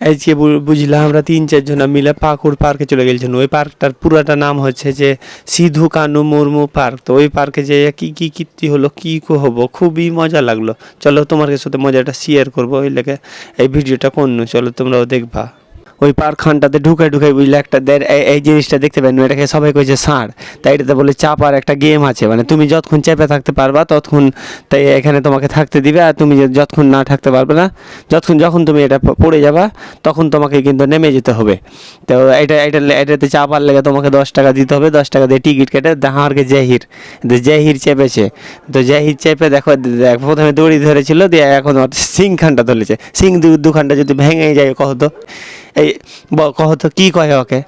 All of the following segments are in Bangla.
আজকে বুঝলাম, আমরা তিন চারজন মিলে পাকুড় পার্কে চলে গেছিলাম ওই পার্কটার পুরাটা নাম হচ্ছে যে সিধু কানু মুর্মু পার্ক তো ওই পার্কে যে কি কি কীর্তি হলো, কী কো হব? খুবই মজা লাগল। চলো তোমার সাথে মজাটা শেয়ার করব। ওই লেগে এই ভিডিওটা কোন চলো তোমরাও দেখবা। ওই পার্কখানটাতে ঢুকে ঢুকে বুঝলে একটা এই- জিনিসটা দেখতে পারেন এটাকে সবাই কইছে ষাঁড় তাই এটাতে বলে চাপার একটা গেম আছে মানে তুমি যতক্ষণ চেপে থাকতে পারবা, ততক্ষণ তাই এখানে তোমাকে থাকতে দিবে, আর তুমি যতক্ষণ না থাকতে পারবে না, যতক্ষণ যখন তুমি এটা পড়ে যাবা, তখন তোমাকে কিন্তু নেমে যেতে হবে। তো এটা এটা এটাতে চাপার লেগে তোমাকে দশ টাকা দিতে হবে, দশ টাকা দিয়ে টিকিট কেটে দেখারকে জাহির। জাহির চেপেছে। তো জাহির চেপে দেখো প্রথমে দড়ি ধরেছিল, দিয়ে এখন ওর সিং খানটা ধরেছে। সিং দুখানটা যদি ভেঙে যায় কহ তো এই ব- কহ কি কয় ওকে?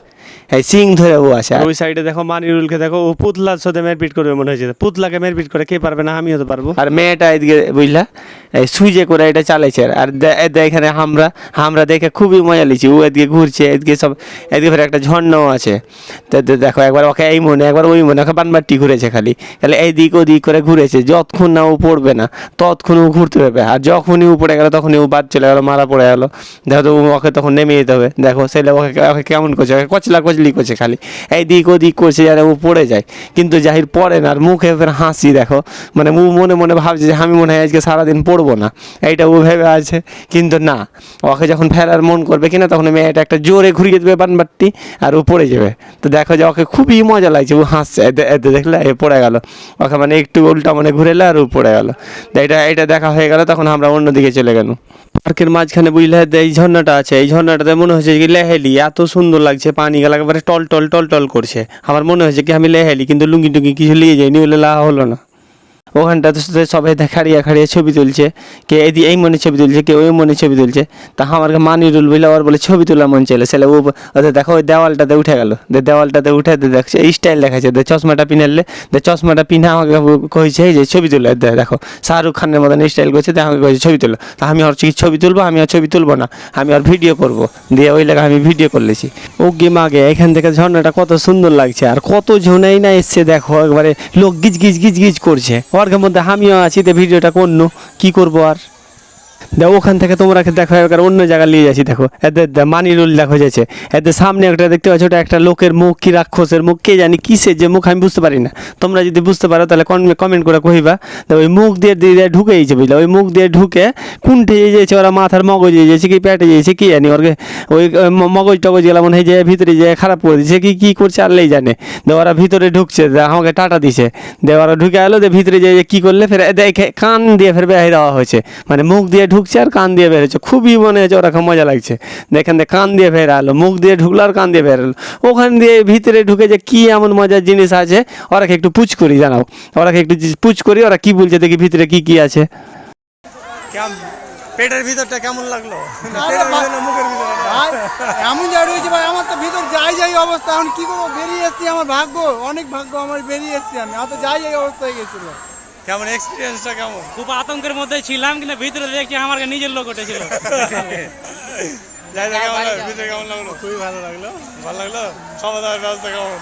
এই সিং ধরে ও আসে ওই সাইডে দেখো মানিরুলকে দেখো ও পুতলার সাথে মেরপিট করবে মনে হয়েছে। পুতলাকে মেরপিট করে কে পারবে না আমিও তো পারব। আর মেয়েটা এদিকে বুঝলা এই সুইজে করে এটা চালাইছে আর। এখানে আমরা আমরা দেখে খুবই মজা লিছি। ও এদিকে ঘুরছে এদিকে সব এদিকে ফের একটা ঝর্ণাও আছে। তো দেখো একবার ওকে এই মনে একবার ওই মনে ওকে বানবারটি ঘুরেছে খালি। খালি এইদিক ওদিক করে ঘুরেছে যতক্ষণ না ও পড়বে না ততক্ষণ ও ঘুরতে পারবে। আর যখনই ও পড়ে গেল তখনই ও বাদ চলে গেলো মারা পড়ে গেল। দেখো তো ও ওকে তখন নেমে যেতে হবে। দেখো ছেলে ওকে ওকে কেমন করছে ওকে কচলা কচলি করছে খালি। এইদিক ওদিক করছে যেন ও পড়ে যায়। কিন্তু জাহির পড়ে না আর মুখে ফের হাসি দেখো। মানে ও মনে মনে ভাবছে যে আমি মনে হয় আজকে সারাদিন পড়ব না। এইটা ও ভেবে আছে। কিন্তু না, ওকে যখন ফেরার মন করবে কিনা তখন মেয়েটা একটা জোরে ঘুরিয়ে দেবে বানবারটি আর ও পড়ে যাবে। তো দেখো যে ওকে খুবই মজা লাগছে, ও হাসছে। এতে দেখলে, এ পড়ে গেল। ওকে মানে একটু উল্টা মানে ঘুরে এলো আর ও পড়ে গেল। এটা এটা দেখা হয়ে গেল, তখন আমরা অন্যদিকে চলে গেল পার্কের মাঝখানে বুঝলে এই ঝর্ণাটা আছে, এই ঝর্ণাটাতে মনে হচ্ছে কি লেহেলি, এত সুন্দর লাগছে, পানি গেল একেবারে টল টল টল টল করছে। আমার মনে হয়েছে কি আমি লেহেলি কিন্তু লুঙ্গি টুঙ্গি কিছু নিয়ে যাইনি বলে লাহা হলো না। ওখানটাতে শুধু সবাই খাড়িয়ে খাড়িয়ে ছবি তুলছে। কে এদি এই মনে ছবি তুলছে, কে ওই মনে ছবি তুলছে। তা আমার মানিরুল বলে আবার বলে ছবি তোলা মন চলে ছেলে, ও ওদের দেখো, ওই দেওয়ালটাতে উঠে গেল। দে দেওয়ালটাতে উঠে দে দেখছে স্টাইল দেখাচ্ছে দে চশমাটা পিনালে দে চশমাটা পিনা আমাকে কইছে যে ছবি তুলে দে দেখো। শাহরুখ খানের মতন স্টাইল করছে দে আমাকে কইছে, ছবি তুলো। তা আমি কি ছবি তুলবো, আমি আর ছবি তুলবো না। আমি আর ভিডিও করব। দিয়ে ওই লেগে আমি ভিডিও করলেছি। ও গেম আগে এখান থেকে ঝর্ণাটা কত সুন্দর লাগছে। আর কত ঝর্ণাই না এসছে, দেখো, একবারে লোক গিজ গিজ গিজ গিজ করছে। ওর মধ্যে আমিও আছি ভিডিওটা করল কি করব আর? দেখো, ওখান থেকে তোমরা দেখো, এবার অন্য জায়গায় নিয়ে যাচ্ছি, দেখো। এদের দে- মানিরুল দেখো, যাচ্ছে। এদের সামনে একটা দেখতে পাচ্ছ, ওটা একটা লোকের মুখ, কি রাক্ষসের মুখ, কে জানি কিসের যে মুখ, আমি বুঝতে পারি না। তোমরা যদি বুঝতে পারো, তাহলে কমেন্ট করে কহিবা। ওই মুখ দিয়ে দিয়ে ঢুকে গেছে, বুঝলে? ওই মুখ দিয়ে ঢুকে কুণ্ঠে যেয়েছে ওরা মাথার মগজ হয়ে যেয়েছে কি পেটে যেয়েছে কি জানি, ওর ওই মগজ টগজ গেলাম মনে হয় যে ভিতরে যে খারাপ করে দিচ্ছে কি কি করছে আল্লাহ জানে। দে ওরা ভিতরে ঢুকছে আমাকে টাটা দিছে। দে ওরা ঢুকে এলো দে ভিতরে যে কি করলে, ফের দেখে কান দিয়ে ফের বেরিয়ে দেওয়া হয়েছে। মানে মুখ দিয়ে ঢুকছে আর কান দিয়ে বেরোচ্ছে খুবই মনে হচ্ছে ওরা খুব মজা লাগছে। দেখেন দে কান দিয়ে বের আলো মুখ দিয়ে ঢুকলো আর কান দিয়ে বের এলো ওখান দিয়ে ভিতরে ঢুকে যে কি এমন মজার জিনিস আছে ওরাকে একটু পুচ করি জানাও। ওরাকে একটু পুচ করি ওরা কি বলছে দেখি ভিতরে কি কি আছে। পেটের ভিতরটা কেমন লাগল? এমন যা রয়েছে ভাই আমার তো ভিতর যাই যাই অবস্থা। এখন কি করব? বেরিয়ে এসছি আমার ভাগ্য অনেক ভাগ্য আমার বেরিয়ে এসছি আমি। আমার তো যাই যাই অবস্থা হয়ে গেছিল। কেমন এক্সপিরিয়েন্সটা কেমন? খুব আতঙ্কের মধ্যে ছিলাম কিন্তু ভিতরে দেখছি আমার নিজের লোক উঠেছিল। যাই কেমন ভিতরে কেমন লাগল? খুবই ভালো লাগল। ভালো লাগল? খাওয়া দাওয়ার ব্যবস্থা কেমন?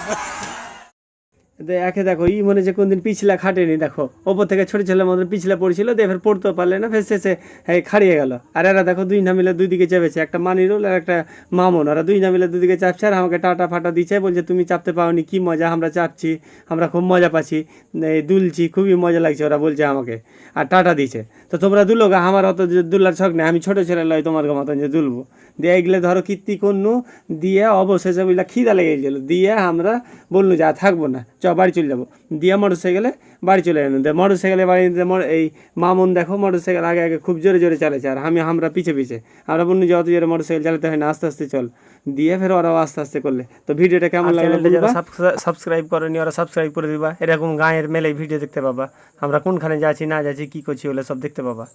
একে দেখো, ই মনে যে কোনদিন পিছলা খাটেনি, দেখো। ওপর থেকে ছোট ছেলের মতন পিছলা পড়ছিল, দিয়ে ফের পড়তেও পারলে না ফের শেষে এই খাড়িয়ে গেল। আর এরা দেখো দুই না মিলে দুই দিকে চেপেছে, একটা মানিরুল আর একটা মামন। ওরা দুই না মিলে দুদিকে চাপছে আর আমাকে টাটা ফাটা দিচ্ছে, বলছে, তুমি চাপতে পাওনি, কি মজা, আমরা চাপছি, আমরা খুব মজা পাচ্ছি দুলছি, খুবই মজা লাগছে, ওরা বলছে আমাকে, আর টাটা দিছে তো তোমরা দুলো গা, আমার অত যে দুলার শখ নেই, আমি ছোটো ছেলে লয় তোমার মতন যে দুলবো। দিয়ে এগুলো ধরো কীর্তি করনু দিয়ে অবশেষে বুঝলা খিদা লেগে গেছিল দিয়ে আমরা বললু যে থাকব না বাড়ি চলে যাব। দিয়ে মোটর সাইকেলে বাড়ি চলে গেলাম দিয়ে মোটর সাইকেলে বাড়িতে এই মামুন দেখো মোটর সাইকেল আগে আগে খুব জোরে জোরে চালাচ্ছে আর আমি আমরা পিছে পিছে। আমরা বললু যত জোরে মোটর সাইকেল চালাতে হয় না আস্তে আস্তে চল। দিয়ে ফের ওরাও আস্তে আস্তে করলে। তো ভিডিওটা কেমন লাগল সাবস্ক্রাইব করেনি ওরা সাবস্ক্রাইব করে দিবা। এরকম গাঁয়ের মেলে ভিডিও দেখতে পাবা। আমরা কোনখানে যাচ্ছি না যাচ্ছি কি করছি ওগুলো সব দেখতে পাবা।